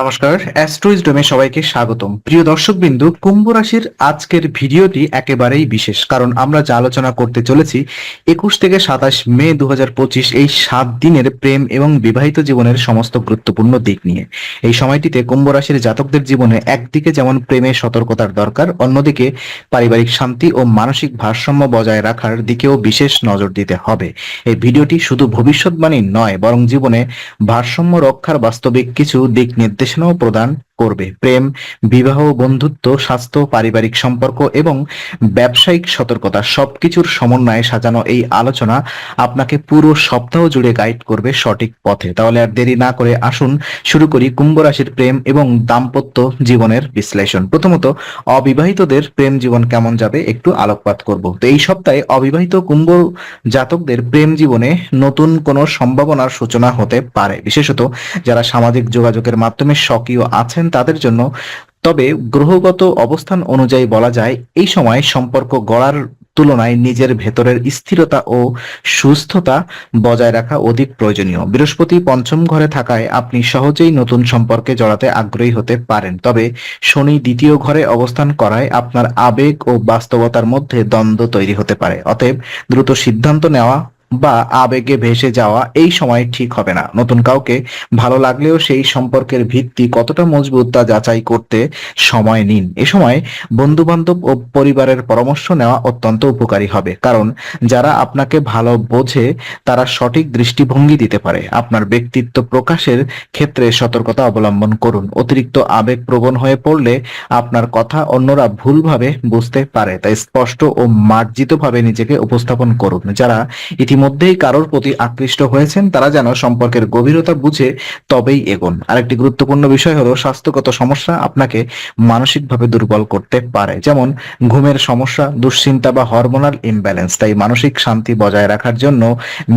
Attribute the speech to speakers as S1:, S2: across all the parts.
S1: নমস্কার অ্যাস্ট্রোইজডমে সবাইকে স্বাগতম। প্রিয় দর্শকবিন্দু, কুম্ভ রাশির আজকের ভিডিওটি একেবারেই বিশেষ, কারণ আমরা যা আলোচনা করতে চলেছি, একুশ থেকে সাতাশ মে দু এই সাত দিনের প্রেম এবং বিবাহিত জীবনের সমস্ত গুরুত্বপূর্ণ দিক নিয়ে। এই সময়টিতে কুম্ভ রাশির জাতকদের জীবনে একদিকে যেমন প্রেমে সতর্কতার দরকার, অন্যদিকে পারিবারিক শান্তি ও মানসিক ভারসাম্য বজায় রাখার দিকেও বিশেষ নজর দিতে হবে। এই ভিডিওটি শুধু ভবিষ্যৎবাণী নয়, বরং জীবনে ভারসাম্য রক্ষার বাস্তবিক কিছু দিক নির্দেশনাও প্রদান করবে। প্রেম, বিবাহ, বন্ধুত্ব, স্বাস্থ্য, পারিবারিক সম্পর্ক এবং ব্যবসায়িক সতর্কতা সবকিছুর সমন্বয়ে সাজানো এই আলোচনা আপনাকে পুরো সপ্তাহ জুড়ে গাইড করবে সঠিক পথে। তাহলে আর দেরি না করে আসুন, শুরু করি কুম্ভ রাশির প্রেম এবং দাম্পত্য জীবনের বিশ্লেষণ। প্রথমত, অবিবাহিতদের প্রেম জীবন কেমন যাবে একটু আলোকপাত করব। তো এই সপ্তাহে অবিবাহিত কুম্ভ জাতকদের প্রেম জীবনে নতুন কোনো সম্ভাবনার সূচনা হতে পারে। বিশেষত, যারা সামাজিক যোগাযোগের মাধ্যমে সক্রিয় আছেন তাদের জন্য। তবে গ্রহগত অবস্থান অনুযায়ী বলা যায়, এই সময় সম্পর্ক গড়ার তুলনায় নিজের ভেতরের স্থিরতা ও সুস্থতা বজায় রাখা অধিক প্রয়োজনীয়। বৃহস্পতি পঞ্চম ঘরে থাকায় আপনি সহজেই নতুন সম্পর্কে জড়াতে আগ্রহী হতে পারেন। তবে শনি দ্বিতীয় ঘরে অবস্থান করায় আপনার আবেগ ও বাস্তবতার মধ্যে দ্বন্দ্ব তৈরি হতে পারে। অতএব দ্রুত সিদ্ধান্ত নেওয়া বা আবেগে ভেসে যাওয়া এই সময় ঠিক হবে না। নতুন কাউকে ভালো লাগলেও সেই সম্পর্কের ভিত্তি কতটা মজবুত তা যাচাই করতে সময় নিন। এ সময় বন্ধু বান্ধব ও পরিবারের পরামর্শ নেওয়া অত্যন্ত উপকারী হবে। কারণ যারা আপনাকে ভালো বোঝে, তারা সঠিক দৃষ্টিভঙ্গি দিতে পারে। আপনার ব্যক্তিত্ব প্রকাশের ক্ষেত্রে সতর্কতা অবলম্বন করুন। অতিরিক্ত আবেগ প্রবণ হয়ে পড়লে আপনার কথা অন্যরা ভুলভাবে বুঝতে পারে। তাই স্পষ্ট ও মার্জিতভাবে নিজেকে উপস্থাপন করুন। যারা ইতিমধ্যেই কারোর প্রতি আকৃষ্ট হয়েছেন, তারা যেন সম্পর্কের গভীরতা বুঝে তবেই এগোন। আরেকটি গুরুত্বপূর্ণ বিষয় হলো, স্বাস্থ্যগত সমস্যা আপনাকে মানসিকভাবে দুর্বল করতে পারে। যেমন, ঘুমের সমস্যা, দুশ্চিন্তা বা হরমোনাল ইমব্যালেন্স তাই মানসিক শান্তি বজায় রাখার জন্য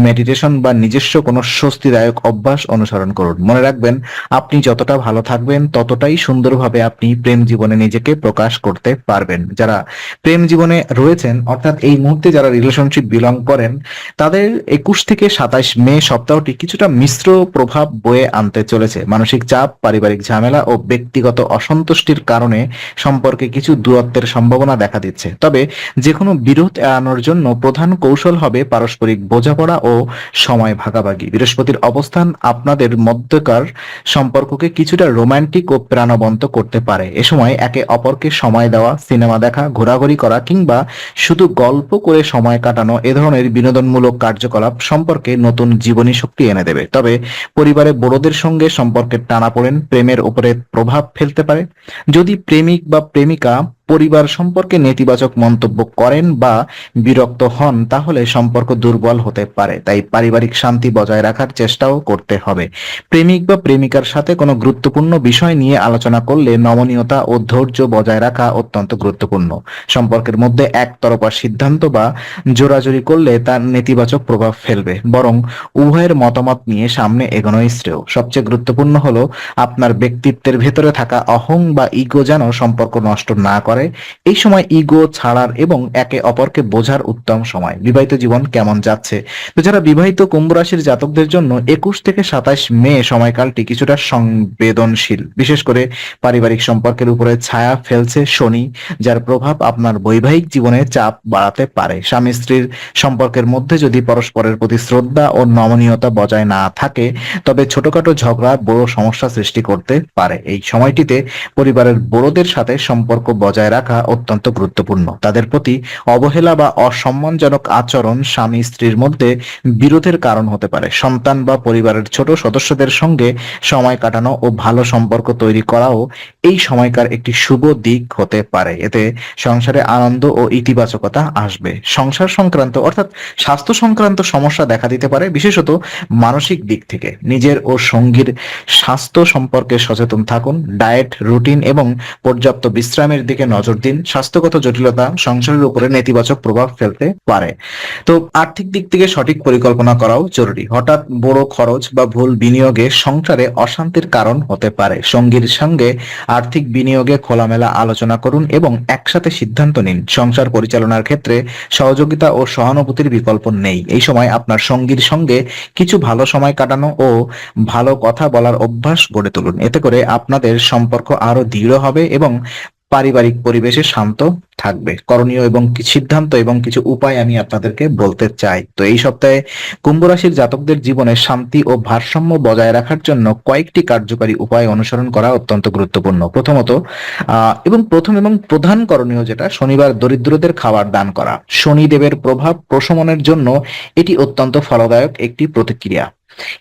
S1: মেডিটেশন বা নিজস্ব কোনো স্বস্তিদায়ক অভ্যাস অনুসরণ করুন। মনে রাখবেন, আপনি যতটা ভালো থাকবেন, ততটাই সুন্দরভাবে আপনি প্রেম জীবনে নিজেকে প্রকাশ করতে পারবেন। যারা প্রেম জীবনে রয়েছেন, অর্থাৎ এই মুহূর্তে যারা রিলেশনশিপ বিলং করেন, তাদের একুশ থেকে সাতাশ মে সপ্তাহটি কিছুটা মিশ্র প্রভাব বয়ে আনতে চলেছে। মানসিক চাপ, পারিবারিক ঝামেলা ও ব্যক্তিগত অসন্তুষ্টির কারণে সম্পর্কে কিছু দূরত্বের সম্ভাবনা দেখা দিচ্ছে। তবে যে কোনো বিরোধ এড়ানোর জন্য প্রধান কৌশল হবে পারস্পরিক বোঝাপড়া ও সময় ভাগাভাগি। বৃহস্পতির অবস্থান আপনাদের মধ্যকার সম্পর্ককে কিছুটা রোমান্টিক ও প্রাণবন্ত করতে পারে। এ সময় একে অপরকে সময় দেওয়া, সিনেমা দেখা, ঘোরাঘুরি করা কিংবা শুধু গল্প করে সময় কাটানো এ ধরনের বিনোদনমূলক কার্যকলাপ সম্পর্কে নতুন জীবনী শক্তি এনে দেবে। তবে পরিবারে বড়দের সঙ্গে সম্পর্কের টানাপোড়েন প্রেমের উপরে প্রভাব ফেলতে পারে। যদি প্রেমিক বা প্রেমিকা পরিবার সম্পর্কে নেতিবাচক মন্তব্য করেন বা বিরক্ত হন, তাহলে সম্পর্ক দুর্বল হতে পারে। তাই পারিবারিক শান্তি বজায় রাখার চেষ্টাও করতে হবে। প্রেমিক বা প্রেমিকার সাথে কোনো গুরুত্বপূর্ণ বিষয় নিয়ে আলোচনা করলে নমনীয়তা ও ধৈর্য বজায় রাখা অত্যন্ত গুরুত্বপূর্ণ। সম্পর্কের মধ্যে একতরফা সিদ্ধান্ত বা জোরাজোরি করলে তার নেতিবাচক প্রভাব ফেলবে। বরং উভয়ের মতামত নিয়ে সামনে এগোনোই শ্রেয়। সবচেয়ে গুরুত্বপূর্ণ হলো, আপনার ব্যক্তিত্বের ভেতরে থাকা অহং বা ইগো যেন সম্পর্ক নষ্ট না করে এই সময় ইগো ছাড়ার এবং একে অপরকে বোঝার উত্তম সময়। বিবাহিত জীবন কেমন যাচ্ছে? তো যারা বিবাহিত কুম্ভ রাশির জাতকদের জন্য একুশ থেকে সাতাশ মে সময়কালটি কিছুটা সংবেদনশীল। বিশেষ করে পারিবারিক সম্পর্কের উপরে ছায়া ফেলছে শনি, যার প্রভাব আপনার বৈবাহিক জীবনে চাপ বাড়াতে পারে। স্বামী স্ত্রীর সম্পর্কের মধ্যে যদি পরস্পরের প্রতি শ্রদ্ধা ও নমনীয়তা বজায় না থাকে, তবে ছোটখাটো ঝগড়া বড় সমস্যা সৃষ্টি করতে পারে। এই সময়টিতে পরিবারের বড়দের সাথে সম্পর্ক বজায় রাখা অত্যন্ত গুরুত্বপূর্ণ। তাদের প্রতি অবহেলা বা অসম্মানজনক আচরণ স্বামী স্ত্রীর মধ্যে বিরোধের কারণ হতে পারে। সন্তান বা পরিবারের ছোট সদস্যদের সঙ্গে সময় কাটানো ও ভালো সম্পর্ক তৈরি করাও এই সময়কার একটি শুভ দিক হতে পারে। এতে সংসারে আনন্দ ও ইতিবাচকতা আসবে। সংসার সংক্রান্ত অর্থাৎ স্বাস্থ্য সংক্রান্ত সমস্যা দেখা দিতে পারে, বিশেষত মানসিক দিক থেকে। নিজের ও সঙ্গীর স্বাস্থ্য সম্পর্কে সচেতন থাকুন। ডায়েট, রুটিন এবং পর্যাপ্ত বিশ্রামের দিকে নজর দিন। স্বাস্থ্যগত জটিলতা সংসারের উপরে নেতিবাচক প্রভাব ফেলতে পারে। তো আর্থিক দিক থেকে সঠিক পরিকল্পনা করাও জরুরি। হঠাৎ বড় খরচ বা ভুল বিনিয়োগে সংসারে অশান্তির কারণ হতে পারে। সঙ্গীর সঙ্গে আর্থিক বিনিয়োগে খোলামেলা আলোচনা করুন এবং একসাথে সিদ্ধান্ত নিন। সংসার পরিচালনার ক্ষেত্রে সহযোগিতা ও সহানুভূতির বিকল্প নেই। এই সময় আপনার সঙ্গীর সঙ্গে কিছু ভালো সময় কাটানো ও ভালো কথা বলার অভ্যাস গড়ে তুলুন। এতে করে আপনাদের সম্পর্ক আরও দৃঢ় হবে এবং পারিবারিক পরিবেশে শান্ত থাকবে। করণীয় এবং সিদ্ধান্ত এবং কিছু উপায় আমি আপনাদেরকে বলতে চাই। তো এই সপ্তাহে কুম্ভ রাশির জাতকদের জীবনে শান্তি ও ভারসাম্য বজায় রাখার জন্য কয়েকটি কার্যকারী উপায় অনুসরণ করা অত্যন্ত গুরুত্বপূর্ণ। প্রথমত এবং প্রথম এবং প্রধান করণীয় যেটা, শনিবার দরিদ্রদের খাবার দান করা। শনিদেবের প্রভাব প্রশমনের জন্য এটি অত্যন্ত ফলদায়ক একটি প্রতিক্রিয়া।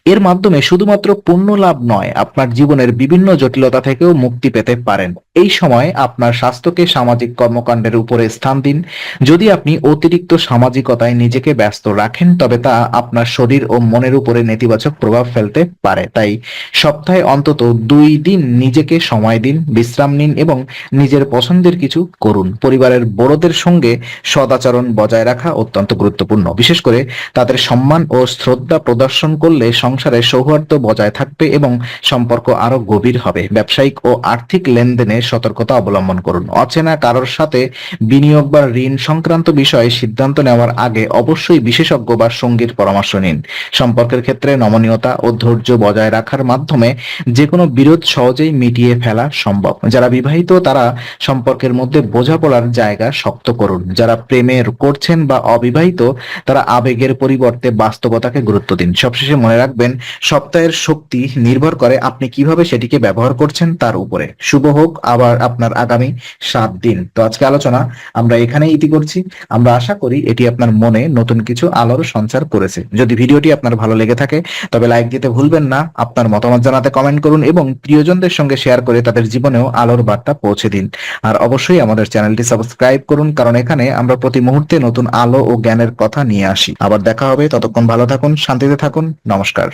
S1: এর মাধ্যমে শুধুমাত্র পুণ্য লাভ নয়, আপনার জীবনের বিভিন্ন জটিলতা থেকেও মুক্তি পেতে পারেন। এই সময় আপনার স্বাস্থ্যকে সামাজিক কর্মকাণ্ডের উপরে স্থান দিন। যদি আপনি অতিরিক্ত সামাজিকতায় নিজেকে ব্যস্ত রাখেন, তবে তা আপনার শরীর ও মনের উপরে নেতিবাচক প্রভাব ফেলতে পারে। তাই সপ্তাহে অন্তত দুই দিন নিজেকে সময় দিন, বিশ্রাম নিন এবং নিজের পছন্দের কিছু করুন। পরিবারের বড়দের সঙ্গে সদাচরণ বজায় রাখা অত্যন্ত গুরুত্বপূর্ণ। বিশেষ করে তাদের সম্মান ও শ্রদ্ধা প্রদর্শন করলে সংসারে সৌহার্দ্য বজায় থাকবে এবং সম্পর্ক আরও গভীর হবে। ব্যবসায়িক ও আর্থিক লেনদেনে সতর্কতা অবলম্বন করুন। অচেনা কারোর সাথে বিনিয়োগ বা ঋণ সংক্রান্ত বিষয়ে সিদ্ধান্ত নেওয়ার আগে অবশ্যই বিশেষজ্ঞ বা সঙ্গীর পরামর্শ নিন। সম্পর্কের ক্ষেত্রে নমনীয়তা ও ধৈর্য বজায় রাখার মাধ্যমে যে কোনো বিরোধ সহজেই মিটিয়ে ফেলা সম্ভব। যারা বিবাহিত, তারা সম্পর্কের মধ্যে বোঝাপড়ার জায়গা শক্ত করুন। যারা প্রেমের করছেন বা অবিবাহিত, তারা আবেগের পরিবর্তে বাস্তবতাকে গুরুত্ব দিন। সবশেষে মনে রাখবেন, সপ্তাহের শক্তি নির্ভর করে আপনি কীভাবে সেটিকে ব্যবহার করছেন তার উপরে। শুভ হোক, আবার আপনার আগামী সাত দিন। তো আজকে আলোচনা আমরা এখানে ইতি করছি। আমরা আশা করি এটি আপনার মনে নতুন কিছু আলোর সঞ্চার করেছে। যদি ভিডিওটি আপনার ভালো লেগে থাকে, তবে লাইক দিতে ভুলবেন না, আপনার মতামত জানাতে কমেন্ট করুন এবং প্রিয়জনদের সঙ্গে শেয়ার করে তাদের জীবনেও আলোর বার্তা পৌঁছে দিন। আর অবশ্যই আমাদের চ্যানেলটি সাবস্ক্রাইব করুন, কারণ এখানে আমরা প্রতি মুহূর্তে নতুন আলো ও জ্ঞানের কথা নিয়ে আসি। আবার দেখা হবে, ততক্ষণ ভালো থাকুন, শান্তিতে থাকুন নমস্কার।